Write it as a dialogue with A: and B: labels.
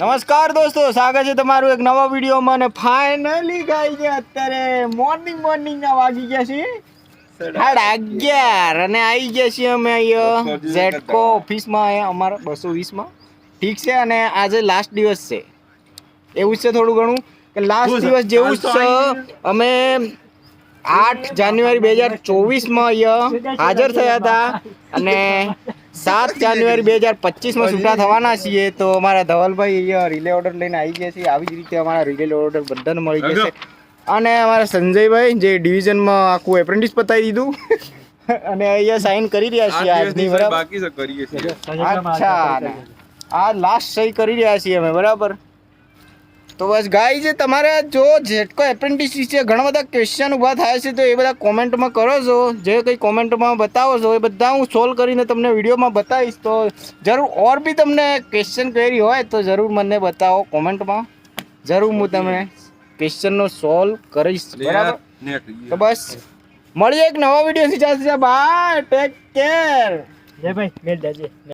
A: નમસ્કાર દોસ્તો સ્વાગત છે તમારું એક નવા વિડીયોમાં અને ફાઇનલી ગાઈ છે અત્યારે મોર્નિંગ મોર્નિંગ ના વાગી ગયા છે. સાડા અગિયાર અને આવી ગયા છીએ અમે અહીંયા ઝેટકો ઓફિસમાં અહીંયા અમારા બસો વીસમાં. ઠીક છે અને આજે લાસ્ટ દિવસ છે. એવું છે થોડું ઘણું કે લાસ્ટ દિવસ જેવું જ છે. અમે આઠ જાન્યુઆરી બે હજાર ચોવીસમાં અહીંયા હાજર થયા હતા અને સાત જાન્યુઆરી બે હજાર પચીસમાં છૂટા થવાના છીએ તો અમારા ધવલભાઈ અહીંયા રિલે ઓર્ડર લઈને આવી ગયા છે. આવી જ રીતે અમારા રિલે ઓર્ડર બધાને મળી જશે. અને અમારા સંજયભાઈ જે ડિવિઝનમાં આખું એપ્રેન્ટિસ પતાવી દીધું. અને અહીંયા સાઈન કરી રહ્યા છીએ આજની બરાબર?
B: બાકી કરીએ છીએ.
A: અચ્છા આ લાસ્ટ સહી કરી રહ્યા છીએ અમે બરાબર? તો બસ ગાઈ છે તમારે જો જેટકો એપ્રેન્ટિસ વિશે ઘણા બધા ક્વેશ્ચન ઊભા થાય છે તો એ બધા કોમેન્ટમાં કરો છો. જે કંઈ કોમેન્ટમાં બતાવો છો એ બધા હું સોલ્વ કરીને તમને વિડીયોમાં બતાવીશ. તો જરૂર ઓર બી તમને ક્વેશ્ચન ક્વેરી હોય તો જરૂર મને બતાવો કોમેન્ટમાં જરૂર હું તમને ક્વેશ્ચનનો સોલ્વ કરીશ. બરાબર? તો બસ મળીએ એક નવા વીડિયો સીધા સીધા બાય ટેક કેર
C: જય ભાઈ મેલ દેજે.